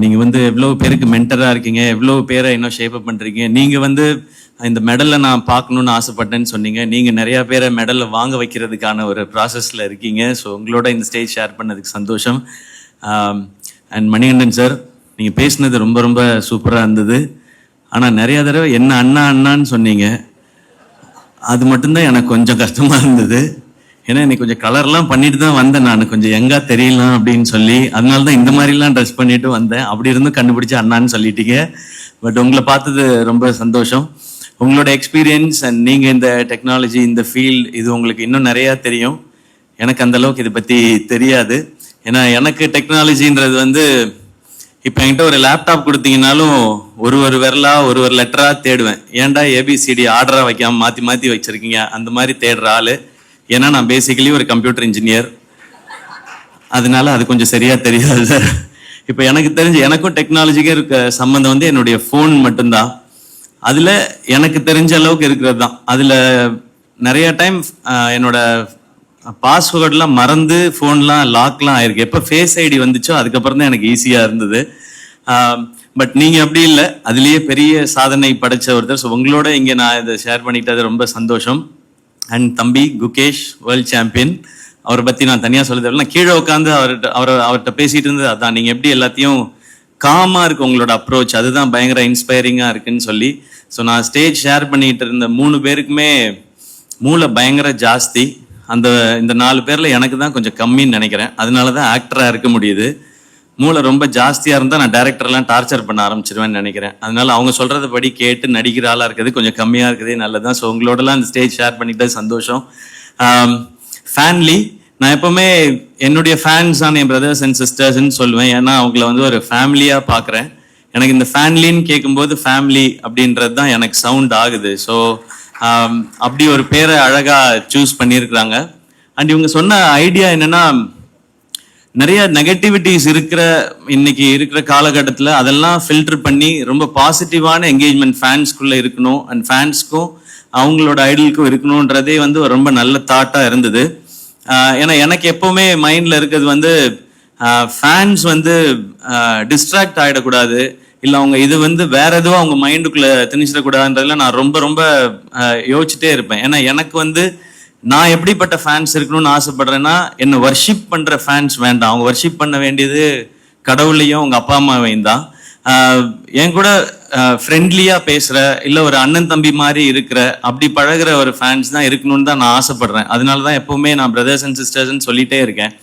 நீங்கள் வந்து எவ்வளோ பேருக்கு மென்டராக இருக்கீங்க எவ்வளோ பேரை இன்னும் ஷேப் அப் பண்ணுறீங்க நீங்கள் வந்து இந்த மெடலை நான் பார்க்கணுன்னு ஆசைப்பட்டேன்னு சொன்னீங்க. நீங்கள் நிறையா பேரை மெடலை வாங்க வைக்கிறதுக்கான ஒரு ப்ராசஸில் இருக்கீங்க. ஸோ உங்களோட இந்த ஸ்டேஜ் ஷேர் பண்ணதுக்கு சந்தோஷம். அண்ட் மணிகண்டன் சார் நீங்கள் பேசினது ரொம்ப ரொம்ப சூப்பராக இருந்தது. ஆனால் நிறையா தடவை என்ன அண்ணா அண்ணான்னு சொன்னீங்க. அது மட்டும்தான் எனக்கு கொஞ்சம் கஷ்டமாக இருந்தது. ஏன்னா இன்னைக்கு கொஞ்சம் கலர்லாம் பண்ணிட்டு தான் வந்தேன் நான். கொஞ்சம் எங்கா தெரியலாம் அப்படின்னு சொல்லி. அதனால தான் இந்த மாதிரிலாம் ட்ரெஸ் பண்ணிட்டு வந்தேன். அப்படி இருந்தும் கண்டுபிடிச்சு அண்ணான்னு சொல்லிட்டீங்க. பட் உங்களை பார்த்தது ரொம்ப சந்தோஷம். உங்களோட எக்ஸ்பீரியன்ஸ் அண்ட் நீங்கள் இந்த டெக்னாலஜி இந்த ஃபீல்டு இது உங்களுக்கு இன்னும் நிறையா தெரியும். எனக்கு அந்த அளவுக்கு இதை பற்றி தெரியாது. ஏன்னா எனக்கு டெக்னாலஜின்றது வந்து இப்போ என்கிட்ட ஒரு லேப்டாப் கொடுத்தீங்கனாலும் ஒரு ஒரு விரலா ஒரு ஒரு லெட்டராக தேடுவேன். ஏன்டா ஏபிசிடி ஆர்டராக வைக்காமல் மாற்றி மாற்றி வச்சுருக்கீங்க? அந்த மாதிரி தேடுற ஆள். ஏன்னா நான் பேசிக்கலி ஒரு கம்ப்யூட்டர் இன்ஜினியர் அதனால அது கொஞ்சம் சரியா தெரியாது சார். இப்போ எனக்கு தெரிஞ்சு எனக்கும் டெக்னாலஜிக்கும் இருக்க சம்மந்தம் வந்து என்னுடைய ஃபோன் மட்டும்தான். அதுல எனக்கு தெரிஞ்ச அளவுக்கு இருக்கிறது தான். அதுல நிறைய டைம் என்னோட பாஸ்வேர்டெலாம் மறந்து ஃபோன்லாம் லாக்லாம் ஆயிருக்கு. எப்போ ஃபேஸ் ஐடி வந்துச்சோ அதுக்கப்புறம் தான் எனக்கு ஈஸியாக இருந்தது. பட் நீங்கள் அப்படி இல்லை. அதுலேயே பெரிய சாதனை படைச்ச ஒருத்தர். ஸோ உங்களோட இங்கே நான் இதை ஷேர் பண்ணிக்கிட்டது ரொம்ப சந்தோஷம். அண்ட் தம்பி குகேஷ் வேர்ல்ட் சாம்பியன் அவரை பற்றி நான் தனியாக சொல்ல தேவையில்ல நான் கீழே உட்காந்து அவர்கிட்ட அவரை அவர்கிட்ட பேசிகிட்டு இருந்தது அதான். நீங்கள் எப்படி எல்லாத்தையும் காமாக இருக்கு உங்களோட அப்ரோச் அதுதான் பயங்கர இன்ஸ்பைரிங்காக இருக்குன்னு சொல்லி. ஸோ நான் ஸ்டேஜ் ஷேர் பண்ணிகிட்டு இருந்த மூணு பேருக்குமே மூளை பயங்கர ஜாஸ்தி. அந்த இந்த நாலு பேரில் எனக்கு தான் கொஞ்சம் கம்மின்னு நினைக்கிறேன். அதனால தான் ஆக்டராக இருக்க முடியுது. மூளை ரொம்ப ஜாஸ்தியாக இருந்தால் நான் டேரக்டர்லாம் டார்ச்சர் பண்ண ஆரம்பிச்சிருவேன்னு நினைக்கிறேன். அதனால அவங்க சொல்கிறத படி கேட்டு நடிக்கிற ஆளாக இருக்கிறது கொஞ்சம் கம்மியாக இருக்குதே நல்லதான் ஸோ உங்களோடலாம் அந்த ஸ்டேஜ் ஷேர் பண்ணிட்டு சந்தோஷம். ஃபேன்லி நான் எப்போவுமே என்னுடைய ஃபேன்ஸ் என் பிரதர்ஸ் அண்ட் சிஸ்டர்ஸ்ன்னு சொல்லுவேன். ஏன்னா அவங்கள வந்து ஒரு ஃபேமிலியாக பார்க்குறேன். எனக்கு இந்த ஃபேன்லின்னு கேட்கும்போது ஃபேமிலி அப்படின்றது தான் எனக்கு சவுண்ட் ஆகுது. ஸோ அப்படி ஒரு பேரை அழகாக சூஸ் பண்ணியிருக்கிறாங்க. அண்ட் இவங்க சொன்ன ஐடியா என்னென்னா நிறைய நெகட்டிவிட்டிஸ் இருக்கிற இன்னைக்கு இருக்கிற காலகட்டத்தில் அதெல்லாம் ஃபில்டர் பண்ணி ரொம்ப பாசிட்டிவான என்கேஜ்மெண்ட் ஃபேன்ஸ்குள்ளே இருக்கணும். அண்ட் ஃபேன்ஸ்க்கும் அவங்களோட ஐடலுக்கும் இருக்கணுன்றதே வந்து ஒரு ரொம்ப நல்ல தாட்டாக இருந்தது. ஏன்னா எனக்கு எப்போவுமே மைண்டில் இருக்கிறது வந்து ஃபேன்ஸ் வந்து டிஸ்ட்ராக்ட் ஆகிடக்கூடாது இல்லை அவங்க இது வந்து வேற எதுவும் அவங்க மைண்டுக்குள்ளே திணிச்சிடக்கூடாதுன்றதுல நான் ரொம்ப ரொம்ப யோசிச்சுட்டே இருப்பேன். ஏன்னா எனக்கு வந்து நான் எப்படிப்பட்ட ஃபேன்ஸ் இருக்கணும்னு ஆசைப்படுறேன்னா என்னை வர்ஷிப் பண்ற ஃபேன்ஸ் வேண்டாம். அவங்க வர்ஷிப் பண்ண வேண்டியது கடவுளையும் உங்க அப்பா அம்மாவையும் தான். என் கூட ஃப்ரெண்ட்லியா பேசுற இல்ல ஒரு அண்ணன் தம்பி மாதிரி இருக்கிற அப்படி பழகுற ஒரு ஃபேன்ஸ் தான் இருக்கணும்னு தான் நான் ஆசைப்படுறேன். அதனால தான் எப்பவுமே நான் பிரதர்ஸ் அண்ட் சிஸ்டர்ஸ்ன்னு சொல்லிட்டே இருக்கேன்.